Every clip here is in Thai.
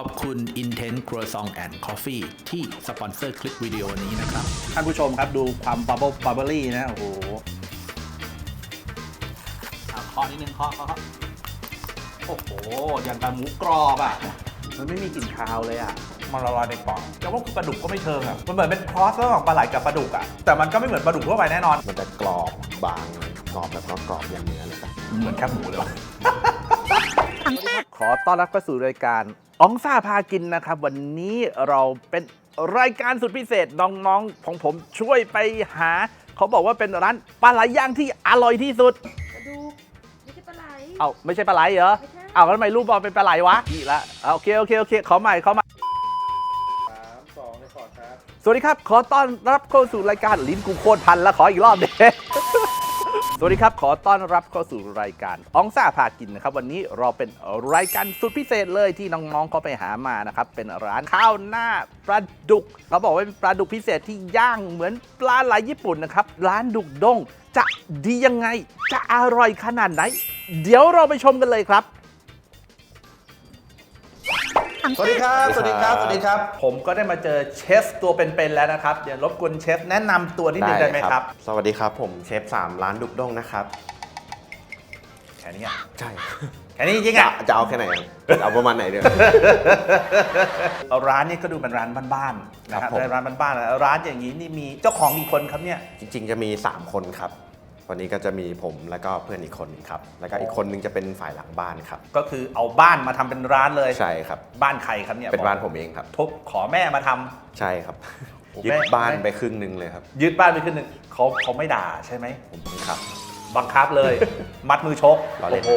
อบคุณ Intense Croissant and Coffee ที่สปอนเซอร์คลิปวิดีโอนี้นะครับ ท่านผู้ชมครับดูความบับเบิลบับเบิลี่นะ โอ้โหอะเคาะนิดนึงเคาะเคาะเคาะโอ้โห อย่างกับหมูกรอบอะ มันไม่มีกลิ่นคาวเลยอะ มันละลายในปากแต่ว่าคือปลาดุกก็ไม่เชิงอะ มันเหมือนเป็นครอสระหว่างปลาไหลกับปลาดุกอะ แต่มันก็ไม่เหมือนปลาดุกทั่วไปแน่นอน มันจะกรอบบางกรอบแบบกรอบๆอย่างเนื้อเลยครับเหมือนแคบหมูเลยว่ะขอต้อนรับเข้าสู่รายการ อองซ่าพากินนะครับ วันนี้เราเป็นรายการสุดพิเศษน้องๆของผมช่วยไปหา เขาบอกว่าเป็นร้านปลาไหลย่างที่อร่อยที่สุด กระดูกไม่ใช่ปลาไหล เอาไม่ใช่ปลาไหลเหรอไม่ใช่ เอาแล้วทำไมรูปบอลเป็นปลาไหลวะนี่ละเอาโอเคโอเคโอเคขอใหม่ขอใหม่สวัสดีครับ ขอต้อนรับเข้าสู่รายการลิ้นกูโคตรพันแล้วขออีกรอบเด้ สวัสดีครับ ขอต้อนรับเข้าสู่รายการอองซ่าพากินนะครับ วันนี้เราเป็นรายการสุดพิเศษเลยที่น้องๆเขาไปหามานะครับ เป็นร้านข้าวหน้าปลาดุกเขาบอกว่าเป็นปลาดุกพิเศษที่ย่างเหมือนปลาไหลญี่ปุ่นนะครับ ร้านดุกด้งจะดียังไง จะอร่อยขนาดไหน เดี๋ยวเราไปชมกันเลยครับ สวัสดีครับ สวัสดีครับ สวัสดีครับ ผมก็ได้มาเจอเชฟตัวเป็นๆแล้วนะครับ เดี๋ยวรบกวนเชฟแนะนำตัวนิดนึงได้ไหมครับ สวัสดีครับผมเชฟสามร้านดุกด้งนะครับ แค่นี้อะใช่ แค่นี้จริงๆจะอะ จะเอาแค่ไหนอะเอาประมาณไหนเดียวร้านนี้ก็ดูเป็นร้านบ้านๆนะคครัรับบผมเป็นร้านบ้านๆแล้วร้านอย่างนี้นี่มีเจ้าของกี่คนครับเนี่ย จริง ๆ จะมี 3 คนครับ วันนี้ก็จะมีผมแล้วก็เพื่อนอีกคนหนึงครับ แล้วก็อีกคนหนึงจะเป็นฝ่ายหลังบ้านครับ ก็คือเอาบ้านมาทำเป็นร้านเลย ใช่ครับ บ้านใครครับเนี่ยเป็นบ้านผมเองครับ ทุบขอแม่มาทำ ใช่ครับโอ้ยึแม่ดบ้านแม่ไปครึ่งหนึ่งเลยครับ ยึดบ้านไปขึ้นหนึ่งเขาเขาไม่ด่าใช่ไหม ผมครับ บังคับเลย มัดมือชก ล้อเล่โอ้น โห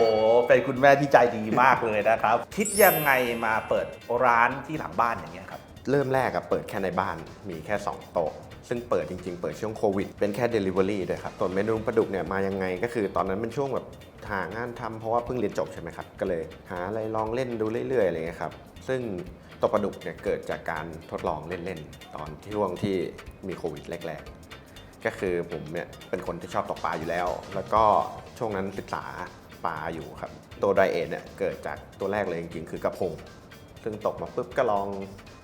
เป็นคุณแม่ที่ใจดีมากเลยนะครับ คิดยังไงมาเปิดร้านที่หลังบ้านอย่างเงี้ยครับ เริ่มแรกอะเปิดแค่ในบ้านมีแค่ 2 โต๊ะ ซึ่งเปิดจริง ๆ เปิดช่วงโควิด เป็นแค่ Delivery ด้วยครับส่วนเมนูปลาดุกเนี่ยมายังไงก็คือตอนนั้นเป็นช่วงแบบหางานทำเพราะว่าเพิ่งเรียนจบใช่ไหมครับ ก็เลยหาอะไรลองเล่นดูเรื่อยๆอะไรเงี้ยครับ ซึ่งตัวปลาดุกเนี่ยเกิดจากการทดลองเล่นๆ ตอนช่วงที่มีโควิดแรกๆ ก็คือผมเนี่ยเป็นคนที่ชอบตกปลาอยู่แล้ว แล้วก็ช่วงนั้นศึกษาปลาอยู่ครับ ตัวไดเอทเนี่ยเกิดจากตัวแรกเลยจริงๆคือกระพง ซึ่งตกมาปุ๊บก็ลอง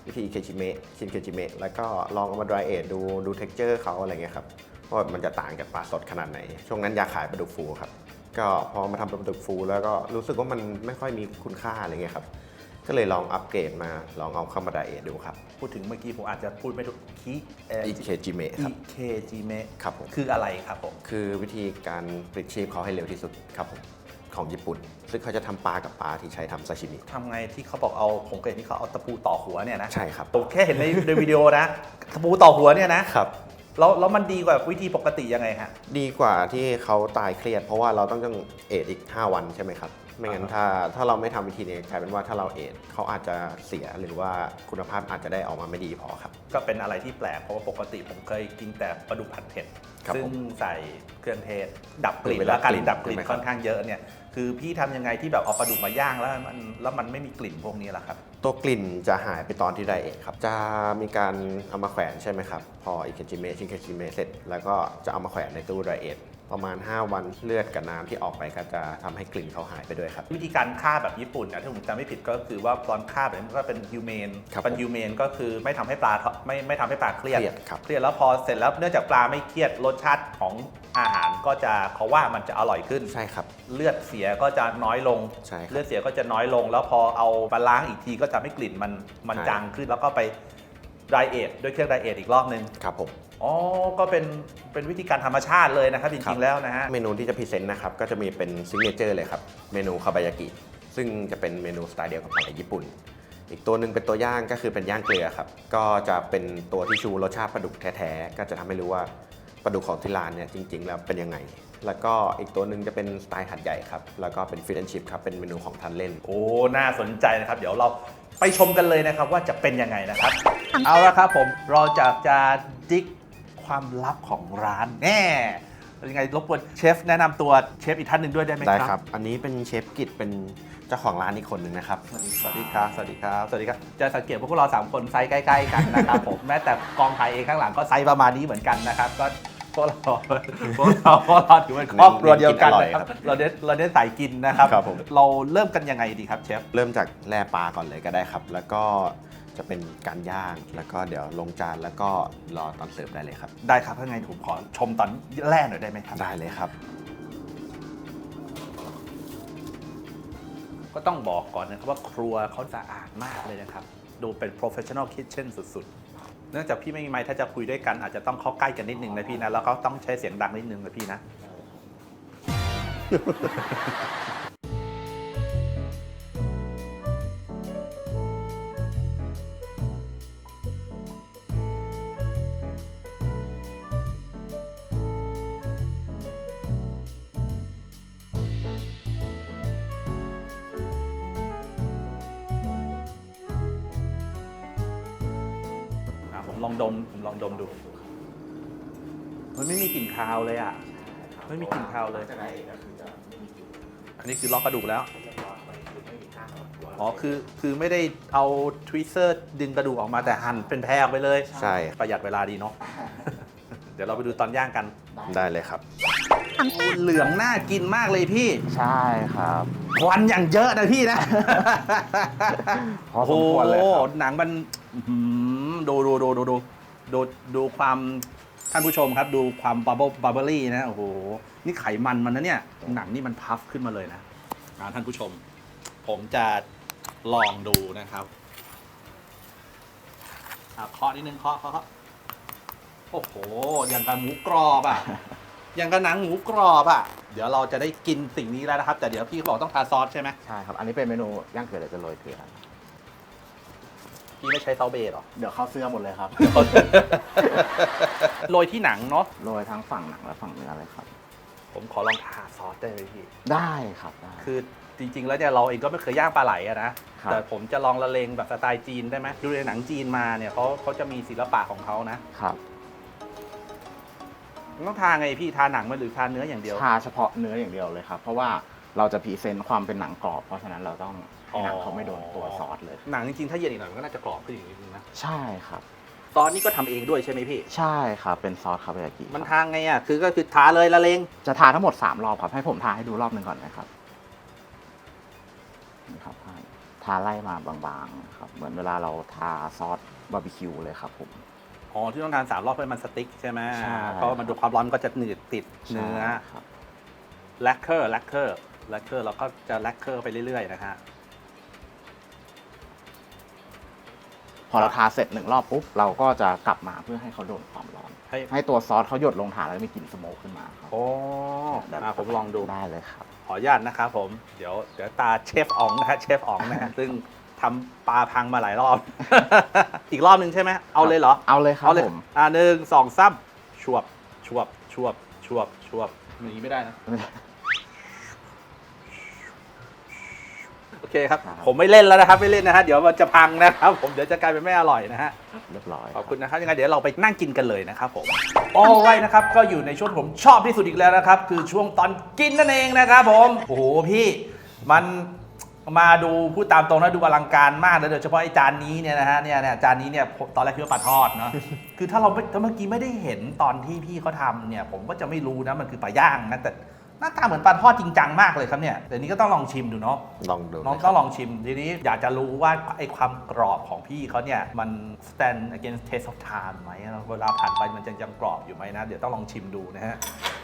วิธีเคจิเมะชินเคจิเมะแล้วก็ลองเอามา dry age ดูดู texture เขาอะไรเงี้ยครับว่ามันจะต่างจากปลาสดขนาดไหน ช่วงนั้นอยากขายปลาดุกฟูครับ ก็พอมาทำปลาดุกฟู แล้วก็รู้สึกว่ามันไม่ค่อยมีคุณค่าอะไรเงี้ยครับ ก็เลยลองอัปเกรดมาลองเอาเข้ามา dry age ดูครับ พูดถึงเมื่อกี้ผมอาจจะพูดไม่ถูกคิเอ่ออีเคจิเมะครับ EKG ครับผมคืออะไรครับผม คือวิธีการปลิดชีพเขาให้เร็วที่สุดครับผม ของญี่ปุ่น ซึ่งเขาจะทำปลากับปลาที่ใช้ทำซาชิมิ ทำไงที่เขาบอกเอาผมเคยเห็นที่เขาเอาตะปูต่อหัวเนี่ยนะใช่ครับผมแค่เห็นในในวิดีโอนะตะปูต่อหัวเนี่ยนะครับ แล้วแล้วมันดีกว่าวิธีปกติยังไงฮะ ดีกว่าที่เขาตายเครียด เพราะว่าเราต้องต้องเอดอีก 5 วันใช่ไหมครับ ไม่งั้นถ้าถ้าเราไม่ทำวิธีนี้กลายเป็นว่าถ้าเราเอดเขาอาจจะเสียหรือว่าคุณภาพอาจจะได้ออกมาไม่ดีพอครับ ก็เป็นอะไรที่แปลกเพราะว่าปกติผมเคยกินแต่ปลาดุกผัดเผ็ดครับซึ่งผมใส่เครื่องเทศดับกลิ่นเวลาและการกลิ่นดับกลิ่นใช่ไหมครับ ค่อนข้างเยอะเนี่ย คือพี่ทำยังไงที่แบบเอาปลาดุกมาย่างแล้วมันแล้วมันไม่มีกลิ่นพวกนี้ล่ะครับ ตัวกลิ่นจะหายไปตอนที่ไดเอทครับ จะมีการเอามาแขวนใช่ไหมครับ พออิเคจิเมะชินเคจิเมะเสร็จ แล้วก็จะเอามาแขวนในตู้ไดเอท ประมาณ 5 วันเลือดกับน้ำที่ออกไปก็จะทำให้กลิ่นเขาหายไปด้วยครับ วิธีการฆ่าแบบญี่ปุ่นนะถ้าผมจำไม่ผิดก็คือว่าตอนฆ่าแบบนี้มันก็เป็นฮิวแมนครับเป็นฮิวแมนก็คือไม่ทำให้ปลาท้อไม่ไม่ทำให้ปลาเครียดเครียดครับ เครียดแล้วพอเสร็จแล้วเนื่องจากปลาไม่เครียดรสชาติของอาหารก็จะเขาว่ามันจะอร่อยขึ้น ใช่ครับ เลือดเสียก็จะน้อยลง ใช่ครับเลือดเสียก็จะน้อยลง แล้วพอเอามาล้างอีกทีก็จะไม่กลิ่นมันมันใช่ จางขึ้นแล้วก็ไปไดเอทด้วยเครื่องไดเอทอีกรอบนึง ครับผม อ๋อ ก็เป็นเป็นวิธีการธรรมชาติเลยนะครับจครัริงบๆแล้วนะฮะ เมนูที่จะพรีเซนต์นะครับก็จะมีเป็นซิกเนเจอร์เลยครับเมนูคาบายากิซึ่งจะเป็นเมนูสไตล์เดียวกับปลาไหลญี่ปุ่น อีกตัวหนึ่งเป็นตัวย่างก็คือเป็นย่างเกลือครับก็จะเป็นตัวที่ชูรสชาติปลาดุกแท้ๆก็จะทำให้รู้ว่าปลาดุกของที่ร้านเนี่ยจริง ๆ แล้วเป็นยังไง แล้วก็อีกตัวหนึ่งจะเป็นสไตล์หัดใหญ่ครับแล้วก็เป็นฟิชแอนชิพครับเป็นเมนูของทานเล่น โอ้ น่าสนใจนะครับ เดี๋ยวเราไปชมกันเลยนะครับว่าจะเป็นยังไงนะครับ เอาละครับผม เราจะจะดิก ความลับของร้านแน่ยังไงรบกวนเชฟแนะนำตัวเชฟอีกท่านหนึ่งด้วยได้ไหมได้ครับครับ อันนี้เป็นเชฟกิจเป็นเจ้าของร้านอีกคนหนึ่งนะครับ สวัสดีครับ สวัสดีครับ สวัสดีครับ จะสังเกตว่าพวกเราสามคนไซส์ใกล้ ๆ กันนะครับ ผม แม้แต่กองถ่ายเองข้างหลังก็ไซส์ประมาณนี้เหมือนกันนะครับ ก็พวกเราพวกเราพวกเราถือเป็นครอบครัวเดียวกันเน้นกินอร่อยนะครับครับ เราเน้นเราเน้นสายกินนะครับ ครับผม เราเริ่มกันยังไงดีครับเชฟ เริ่มจากแล่ปลาก่อนเลยก็ได้ครับ แล้วก็ จะเป็นการย่าง แล้วก็เดี๋ยวลงจานแล้วก็รอตอนเสิร์ฟได้เลยครับ ได้ครับถ้าไงผมขอชมตอนแรกหน่อยได้ไหมครับ ได้เลยครับ ก็ต้องบอกก่อนนะครับว่าครัวเขาสะอาดมากเลยนะครับ ดูเป็น professional kitchen สุดๆ เนื่องจากพี่ไม่มีไมค์ถ้าจะคุยด้วยกันอาจจะต้องเข้าใกล้กันนิดนึงนะพี่นะ แล้วก็ต้องใช้เสียงดังนิดนึงนะพี่นะ ลองดมผมลองดมดู มันไม่มีกลิ่นคาวเลยอะ ไม่มีกลิ่นคาวเลยอันนี้คือลอกกระดูกแล้วอ๋อ คือ คือไม่ได้เอาทวิสเซอร์ดึงกระดูกออกมาแต่หั่นเป็นแพรออกไปเลย ใช่ ประหยัดเวลาดีเนาะ เดี๋ยวเราไปดูตอนย่างกันได้เลยครับ เหลืองน่ากินมากเลยพี่ ใช่ครับควันอย่างเยอะนะพี่นะ พอสมควรเลยครับโอ้โหหนังมันอื้อหือ ดูดูดูดูดูดูดูความท่านผู้ชมครับ ดูความบับเบิลบับเบิลี่นะโอ้โหนี่ไขมันมันนะเนี่ยหนังนี่มันพัฟขึ้นมาเลยนะอ่าท่านผู้ชม ผมจะลองดูนะครับอ่าเคาะนิดนึงเคาะเคาะเคาะโอ้โหอย่างกับหมูกรอบอะ อย่างกับหนังหมูกรอบอะ เดี๋ยวเราจะได้กินสิ่งนี้แล้วนะครับ แต่เดี๋ยวพี่เขาบอกต้องทาซอสใช่ไหม ใช่ครับ อันนี้เป็นเมนูย่างเกลือเดี๋ยวจะโรยเกลือ พี่ไม่ใช้เตาเบสหรอ เดี๋ยวเข้าเสื้อหมดเลยครับ โรยที่หนังเนาะ โรยทั้งฝั่งหนังและฝั่งเนื้อเลยครับ ผมขอลองทาซอสได้ไหมพี่ ได้ครับได้ คือจริง ๆ แล้วเนี่ยเราเองก็ไม่เคยย่างปลาไหลอะนะ ครับ แต่ผมจะลองละเลงแบบสไตล์จีนได้ไหมดูในหนังจีนมาเนี่ยเขาเขาจะมีศิลปะของเขานะ ครับมันต้องทาไงพี่ทาหนังไหมหรือทาเนื้ออย่างเดียว ทาเฉพาะเนื้ออย่างเดียวเลยครับ เพราะว่า เราจะพรีเซนต์ความเป็นหนังกรอบ เพราะฉะนั้นเราต้องให้หนังเขาไม่โดนตัวซอสเลย หนังจริงๆถ้าเย็นอีกหน่อยมันก็น่าจะกรอบขึ้นอีกนิดนึงนะใช่ครับ ซอสนี่ก็ทำเองด้วยใช่ไหมพี่ ใช่ครับ เป็นซอสคาเบยากิมันครับทาไงอะคือก็คือทาเลยละเลงจะทาทั้งหมด 3 รอบครับให้ผมทาให้ดูรอบหนึ่งก่อนนะครับนี่ครับให้ทาไล่มาบางๆครับเหมือนเวลาเราทาซอสบาร์บีคิวเลยครับผม อ๋อที่ต้องทานสามรอบเพื่อให้มันสติ๊กใช่ไหมใช่เพราะมันดูความร้อนมันก็จะหนืดติดเนื้อใช่ครับ แลคเคอร์แลคเคอร์ แลคเคอร์เราก็จะแลคเคอร์ไปเรื่อยๆนะฮะ พอเราทาเสร็จหนึ่งรอบปุ๊บเราก็จะกลับมาเพื่อให้เขาโดนความร้อน ให้ให้ตัวซอสเขาหยดลงฐานแล้วมีกลิ่นสโมกขึ้นมาครับโอ้อะผมลองดู ได้เลยครับ ขออนุญาตนะครับผม เดี๋ยวเดี๋ยวตาเชฟอ๋องนะฮะเชฟอ๋องนะฮะซึ่งทำปลาพังมาหลายรอบ อีกรอบหนึ่งใช่ไหมเอาเลยเหรอ เอาเลยครับเอาเลยผมอ่าหนึ่งสองซ้ำชวบชวบชวบชวบชวบ อย่างนี้ไม่ได้นะ โอ เคครับ ครับ ผมไม่เล่นแล้วนะครับ ไม่เล่นนะฮะ เดี๋ยวมันจะพังนะครับ ผมเดี๋ยวจะกลายเป็นไม่อร่อยนะฮะ เรียบร้อยขอบคุณนะครับยังไงเดี๋ยวเราไปนั่งกินกันเลยนะครับผมโอ้ไว้นะครับก็อยู่ในช่วงที่ผมชอบที่สุดอีกแล้วนะครับ คือช่วงตอนกินนั่นเองนะครับผมโอ้โหพี่มันมาดูพูดตามตรงนะดูอลังการมากเลยโดยเฉพาะไอ้จานนี้เนี่ยนะฮะเนี่ยเนี่ยจานนี้เนี่ยผมตอนแรกคิดว่าปลาทอดเนาะ คือถ้าเราไม่ถ้าเมื่อกี้ไม่ได้เห็นตอนที่พี่เขาทำเนี่ย ผมก็จะไม่รู้นะมันคือปลาย่างนะแต่ หน้าตาเหมือนปลาทอดจริงจังมากเลยครับเนี่ยแต่นี้ก็ต้องลองชิมดูเนาะลองดูน้องเลยคต้รัอบงลองชิมทีนี้อยากจะรู้ว่าไอ้ความกรอบของพี่เขาเนี่ยมัน stand against taste of time ไหมเวลาผ่านไปมันจะยังกรอบอยู่ไหมนะเดี๋ยวต้องลองชิมดูนะฮะ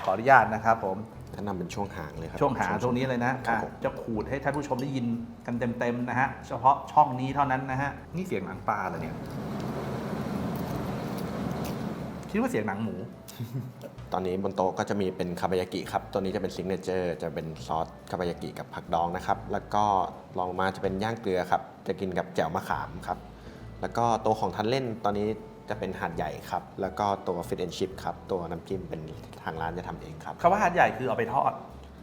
ขออนุญาตนะครับผมแนะนำเป็นช่วงหางเลยครับ ช่วงหาตรงนี้เลยนะครับผมจะขูดให้ท่านผู้ชมได้ยินกันเต็มๆนะฮะเฉพาะช่องนี้เท่านั้นนะฮะนี่เสียงหนังปลาเหรอเนี่ยคิดว่าเสียงหนังหมู ตอนนี้บนโต๊ะก็จะมีเป็นคาบายากิครับ ตัวนี้จะเป็นซิกเนเจอร์จะเป็นซอสคาบายากิกับผักดองนะครับ แล้วก็ลองมาจะเป็นย่างเกลือครับ จะกินกับแจ่วมะขามครับ แล้วก็ตัวของทันเล่นตอนนี้จะเป็นหาดใหญ่ครับ แล้วก็ตัวฟิตแอนชิพครับ ตัวน้ำจิ้มเป็นทางร้านจะทำเองครับ คำว่าหาดใหญ่คือเอาไปทอด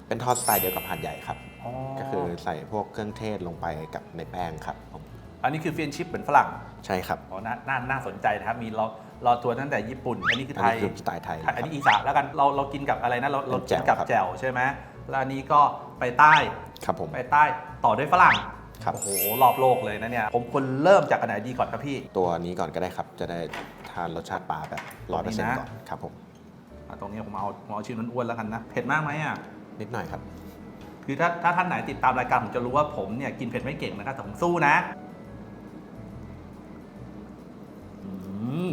เป็นทอดสไตล์เดียวกับหาดใหญ่ครับ อ๋อ ก็คือใส่พวกเครื่องเทศลงไปกับในแป้งครับผมอันนี้คือเฟียนชิปเหมือนฝรั่งใช่ครับ อ๋อน่าน่าน่าสนใจนะครับ มีเราเราทัวร์ตั้งแต่ญี่ปุ่น อันนี้คืออันไทนี้ยคือสไตล์ไทยอันนี้อีสานแล้วกันเราเรากินกับอะไรนะเราเราเป็นแจ่กินวกับครับแจ่วใช่ไหมแล้วอันนี้ก็ไปใต้ครับผมไปใต้ต่อด้วยฝรั่งครับโอ้โหรอบโลกเลยนะเนี่ยผมควรเริ่มจากอันไหนดีก่อนครับพี่ ตัวนี้ก่อนก็ได้ครับ จะได้ทานรสชาติปลาแบบร้อยเปอร์เซ็นต์นะก่อนครับผมออะตรงนี้ผมเอาผมเอาชิ้นอ้วนๆแล้วกันนะเผ็ดมากไหมอะนิดหน่อยครับ คือถ้าถ้าท่านไหนติดตามรายการผมจะรู้ว่าผมเนี่ยกินเผ็ดไม่เก่งนะครับแต่ผมสู้นะอืม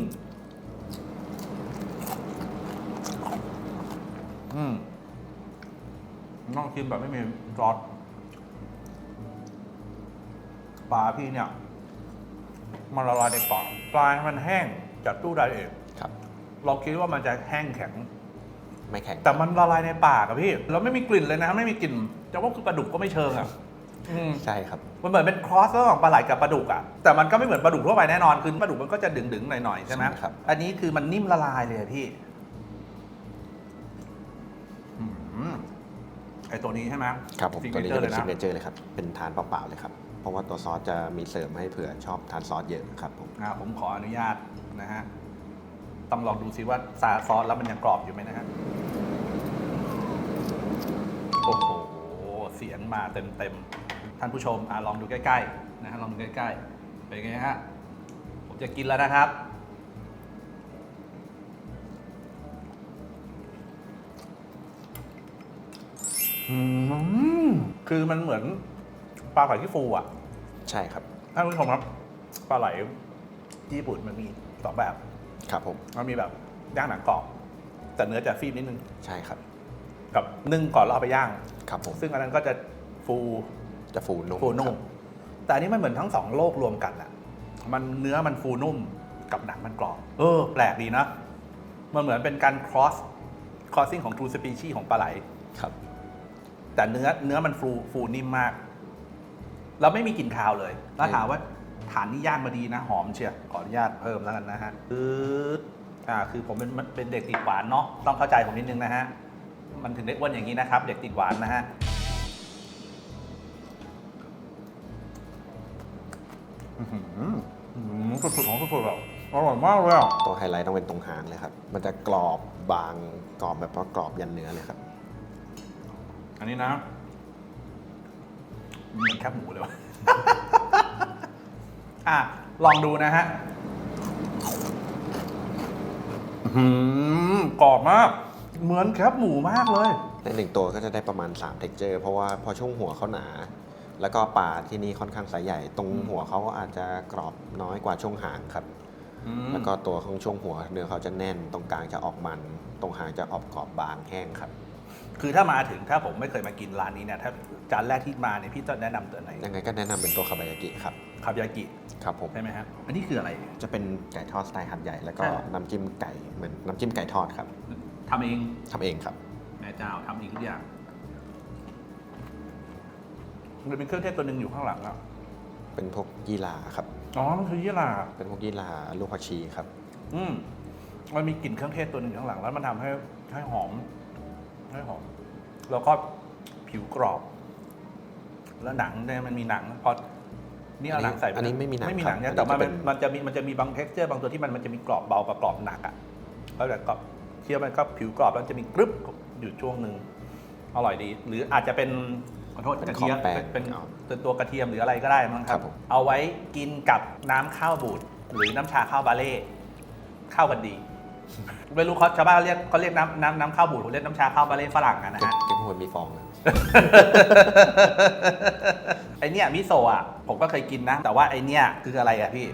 อืมต้อง กินแบบไม่มีซอสปลาพี่เนี่ย มันละลายในปากปลามันแห้งจากตู้ไดเอทครับ เราคิดว่ามันจะแห้งแข็ง ไม่แข็ง แต่มันละลายในปากอะพี่แล้วไม่มีกลิ่นเลยนะไม่มีกลิ่นจะว่าคือปลาดุกก็ไม่เชิงอะอืม ใช่ครับ มันเหมือนเป็นครอสระหว่างปลาไหลกับปลาดุกอะแต่มันก็ไม่เหมือนปลาดุกทั่วไปแน่นอนคือปลาดุกมันก็จะดึงๆหน่อยๆใช่ไหมใช่ครับ อันนี้คือมันนิ่มละลายเลยอะพี่ ไอตัวนี้ใช่ไหมครับผมซิกตัวเนนี้เจอจะร์เลเป็นยซินะกเนเจอร์เลยครับ เป็นทานเปล่าๆเลยครับ เพราะว่าตัวซอสจะมีเสริมให้เผื่อชอบทานซอสเยอะครับผมอ่าผมขออนุญาตนะฮะ ต้องลองดูซิว่าซาซอสแล้วมันยังกรอบอยู่ไหมนะฮะ โอ้โห เสียงมาเต็มๆ ท่านผู้ชมอ่าลองดูใกล้ๆนะฮะ ลองดูใกล้ๆ เป็นไงฮะ ผมจะกินแล้วนะครับ คือมันเหมือนปลาไหลที่ฟูอะ ใช่ครับ ท่านผู้ชมครับ ปลาไหลที่ญี่ปุ่นมันมีสองแบบ ครับผม มันมีแบบย่างหนังกรอบ แต่เนื้อจะฟีบนิดนึง ใช่ครับ กับนึ่งก่อนแล้วเอาไปย่าง ครับผม ซึ่งอันนั้นก็จะฟูจะฟูนุ่มฟูนุ่คมรับแต่อันนี้มันเหมือนทั้งสองโลกรวมกันอะมันเนื้อมันฟูนุ่มกับหนังมันกรอบ เออ แปลกดีนะ มันเหมือนเป็นการ cross crossing ของ two species ของปลาไหล ครับ แต่เนื้อเนื้อมันฟูฟูนิ่มมาก แล้วไม่มีกลิ่นคาวเลย แล้วถามว่าฐานนี่ย่างมาดีนะ หอมเชียวขออนุญาตเพิ่มแล้วกันนะฮะคืออ่าคือผมเป็นเป็นเด็กติดหวานเนาะต้องเข้าใจผมนิดนึงนะฮะมันถึงได้อ้วนอย่างนี้นะครับ เด็กติดหวานนะฮะอื้อหืออื้อหือสุดๆของสุดๆแบบอร่อยมากเลยอะตัวไฮไลท์ต้องเป็นตรงหางเลยครับ มันจะกรอบบางกรอบแบบว่ากรอบยันเนื้อเลยครับ อันนี้นะเหมือนแคบหมูเลยวะ อะ ลองดูนะฮะอื้อหือกรอบมาก เหมือนแคบหมูมากเลย ในหนึ่งตัวก็จะได้ประมาณ3 t e x t อร์เพราะว่าพอช่วงหัวเขาหนา แล้วก็ปลาที่นี่ค่อนข้างไซส์ใหญ่ ตรงหัวเขาก็อาจจะกรอบน้อยกว่าช่วงหางครับแล้วก็ตัวของช่วงหัวเนื้อเขาจะแน่น ตรงกลางจะออกมัน ตรงหางจะออกกรอบบางแห้งครับ คือถ้ามาถึงถ้าผมไม่เคยมากินร้านนี้เนี่ยถ้าจานแรกที่มาเนี่ยพี่จะแนะนำตัวไหนยังไงก็แนะนำเป็นตัวคาบายากิครับ คาบยากิครับผม ใช่ไหมฮะอันนี้คืออะไร จะเป็นไก่ทอดสไตล์หัดใหญ่ แล้วก็อ่าน้ำจิ้มไก่เหมือนน้ำจิ้มไก่ทอดครับทำเองทำเองครับ แม่เจ้าทำเองทุกอย่างมันเป็นเครื่องเทศตัวหนึ่งอยู่ข้างหลังอะเป็นพวกยี่หร่าครับ อ๋อมันคือยี่หร่าเป็นพวกยี่หร่าลูกผักชีครับ อืมมันมีกลิ่นเครื่องเทศตัวหนึ่งข้างหลังแล้วมันทำให้ให้หอม ให้หอม แล้วก็ผิวกรอบ แล้วหนังเนี่ยมันมีหนังพอนี่เอาหนังใส่ปอันนี้ไม่มีหนังไม่มีหนังเนี่ยครับแต่มันอันนี้จะเป็นมันจะมีมันจะมีบางเท็กเจอร์บางตัวที่มันมันจะมีกรอบเบากับกรอบหนักอะแล้วแต่ก็เคี้ยวมันก็ผิวกรอบแล้วจะมีกรึบอยู่ช่วงหนึ่งอร่อยดี หรืออาจจะเป็นขอโทษเป็นกระเทียมขอบแป้งเป็นเป็นเอาเป็นตัวกระเทียมหรืออะไรก็ได้มั้งคครัรับบผมเอาไว้กินกับน้ำข้าวบูดหรือน้ำชาข้าวบาเล่เข้ากันดี ไม่รู้เขาชาวบ้านเขาเรียกเขาเรียกน้ำน้ำน้ำข้าวบูดผมเรียกน้ำชาข้าวบาเล่ฝรั่งอะนะเก๊กฮะ เก๊กฮวยมีฟองนะ ไอเนี้ยมิโซะอะผมก็เคยกินนะ แต่ว่าไอเนี้ยคืออะไรอะพี่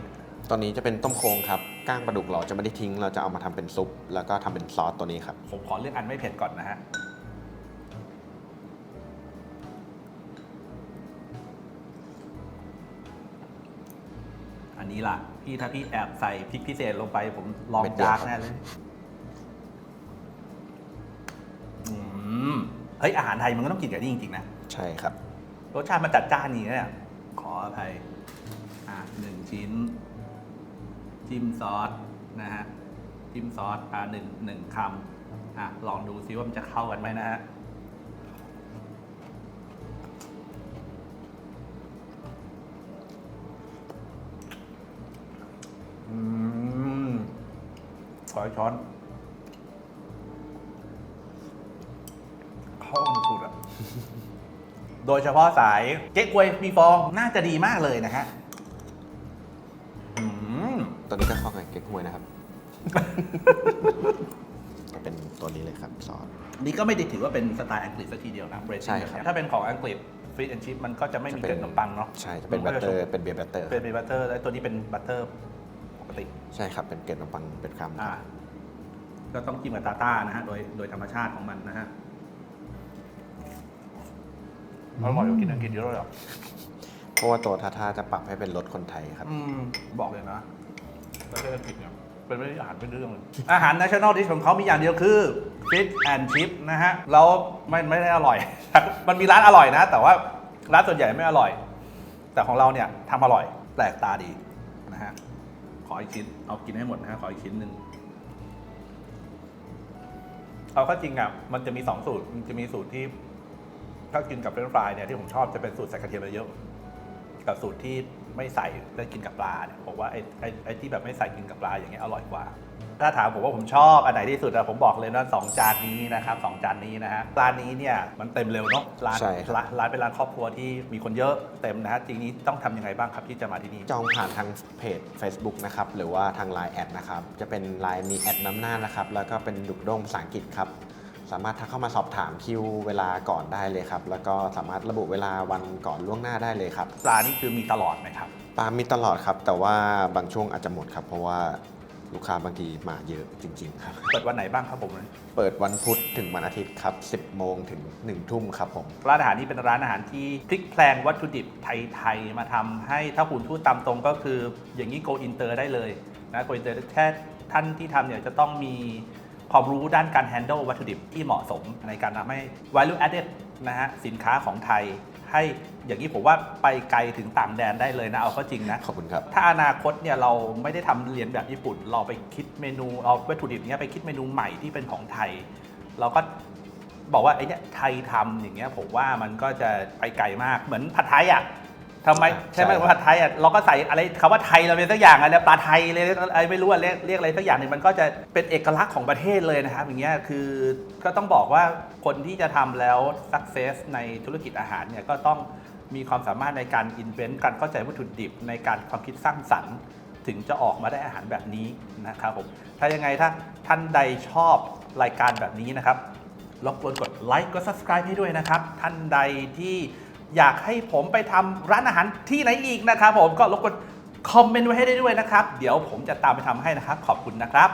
ตอนนี้จะเป็นต้มโครงครับก้างปลาดุกเราจะไม่ได้ทิ้ง เราจะเอามาทำเป็นซุป แล้วก็ทำเป็นซอสตัวนี้ครับ ผมขอเลือกอันไม่เผ็ดก่อนนะฮะ นนี้ล่ะ พี่ถ้าพี่แอบใส่พริกพิเศษลงไป ผมลองเม็ดเดียวจากครับ แน่เลยอืมเฮ้ยอาหารไทยมันก็ต้องกินกับนี่จริงๆนะ ใช่ครับ รสชาติมันจัดจ้านนี่เนี่ยขออภัย อะหนึ่งชิ้น จิ้มซอสนะฮะ จิ้มซอสอะหนึ่งหนึ่งคำอะลองดูซิว่ามันจะเข้ากันไหมนะฮะ อืมขออีกช้อนเข้ากันสุดๆอะโดยเฉพาะสายเก๊กควยมีฟองน่าจะดีมากเลยนะฮะอืมตัวนี้ก็เข้ากับเก๊กฮวยนะครับเป็นตัวนี้เลยครับซอส นี่ก็ไม่ได้ถือว่าเป็นสไตล์อังกฤษสักทีเดียวนะเบรดใช่ครับ ถ้าเป็นของอังกฤษฟิชแอนชิพมันก็จะไม่มีเกล็ดขนมปังเนาะใช่จะเป็นบัตเตอร์ เป็นเบียร์บัตเตอร์ เป็นบัตเตอร์แล้วตัวนี้เป็นบัตเตอร์ปก ติใช่ครับ เป็นเกล็ดขนมปังเป็นคำคอ่ารับก็ต้องกินกับตาต้านะฮะโดยโดยธรรมชาติของมันนะฮะอร่อยกว่ากินอังกฤษเยอะเลยเหรอเพราะว่าตัวทาทาจะปรับให้เป็นรสคนไทยครับ อืมบอกเลยนะ ประเทศอังกฤษเนี่ยเป็นไม่ได้อาหารเป็นเรื่องเลย อาหาร national dish ของเขามีอย่างเดียวคือ fish and chip นะฮะ แล้วไม่ไม่ได้อร่อย มันมีร้านอร่อยนะ แต่ว่าร้านส่วนใหญ่ไม่อร่อย แต่ของเราเนี่ยทำอร่อย แปลกตาดีนะฮะ ขออีกชิ้น เอากินให้หมดนะฮะขออีกชิ้นหนึ่งเอาเข้าจริงอะมันจะมีสองสูตรมันจะมีสูตรที่ถ้ากินกับเฟรนช์ฟรายเนี่ยที่ผมชอบจะเป็นสูตรใส่กระเทียมเยอะๆกับสูตรที่ไม่ใส่แล้วกินกับปลาเนี่ยผมว่าไอ้ไอ้ไอ้ที่แบบไม่ใส่กินกับปลาอย่างเงี้ยอร่อยกว่า ถ้าถามผมว่าผมชอบอันไหนที่สุดอะผมบอกเลยนะสองจานนี้นะครับสองจานนี้นะฮะร้านนี้เนี่ยมันเต็มเร็วเนาะร้านใช่ครับร้านร้านเป็นร้านครอบครัวที่มีคนเยอะเต็มนะฮะจริงนี้ต้องทำยังไงบ้างครับที่จะมาที่นี่ จองผ่านทางเพจ Facebook นะครับ หรือว่าทาง Line แอดนะครับ จะเป็น Line มีแอดน้ำหน้านะครับ แล้วก็เป็นดุกด้งภาษาอังกฤษครับ สามารถทักเข้ามาสอบถามคิวเวลาก่อนได้เลยครับ แล้วก็สามารถระบุเวลาวันก่อนล่วงหน้าได้เลยครับปลานี่คือมีตลอดไหมครับปาล์มมีตลอดครับ แต่ว่าบางช่วงอาจจะหมดครับ เพราะว่า ลูกค้าบางทีมาเยอะจริง ๆ ครับ เปิดวันไหนบ้างครับผม เปิดวันพุธถึงวันอาทิตย์ครับ 10 โมงถึง 1 ทุ่มครับผม ร้านอาหารนี้เป็นร้านอาหารที่พลิกแพลงวัตถุดิบไทย ๆ มาทำให้ถ้าคุณพูดตามตรงก็คืออย่างนี้ go inter ได้เลยนะ go inter แค่ท่านที่ทำเนี่ยจะต้องมีความรู้ด้านการ handle วัตถุดิบที่เหมาะสมในการทำให้ value added นะฮะสินค้าของไทย ให้อย่างนี้ผมว่าไปไกลถึงต่างแดนได้เลยนะเอาเข้าจริงนะขอบคุณครับ ถ้าอนาคตเนี่ยเราไม่ได้ทำเรียนแบบญี่ปุ่น เราไปคิดเมนูเอาวัตถุดิบเนี้ยไปคิดเมนูใหม่ที่เป็นของไทย เราก็บอกว่าไอ้เนี่ยไทยทำอย่างเงี้ยผมว่ามันก็จะไปไกลมากเหมือนผัดไทยอะ ทำไมใช่ใช่ไหมครับว่าผัดไทยอะเราก็ใส่อะไรคำว่าไทยเราเป็นสักอย่างอะไรปลาไทยเลยอะไรไม่รู้อะเรียกเรียกอะไรสักอย่างหนึ่งมันก็จะเป็นเอกลักษณ์ของประเทศเลยนะครับอย่างเงี้ยคือก็ต้องบอกว่าคนที่จะทำแล้ว success ในธุรกิจอาหารเนี่ยก็ต้องมีความสามารถในการ invent การเข้าใจวัตถุดิบในการความคิดสร้างสรรค์ ถึงจะออกมาได้อาหารแบบนี้นะครับผมถ้ายังไงถ้าท่านใดชอบรายการแบบนี้นะครับรบกวนกดไลค์กด subscribe ให้ด้วยนะครับ ท่านใดที่ อยากให้ผมไปทำร้านอาหารที่ไหนอีกนะครับผมก็รบกวนคอมเมนต์ไว้ให้ได้ด้วยนะครับ เดี๋ยวผมจะตามไปทำให้นะครับ ขอบคุณนะครับ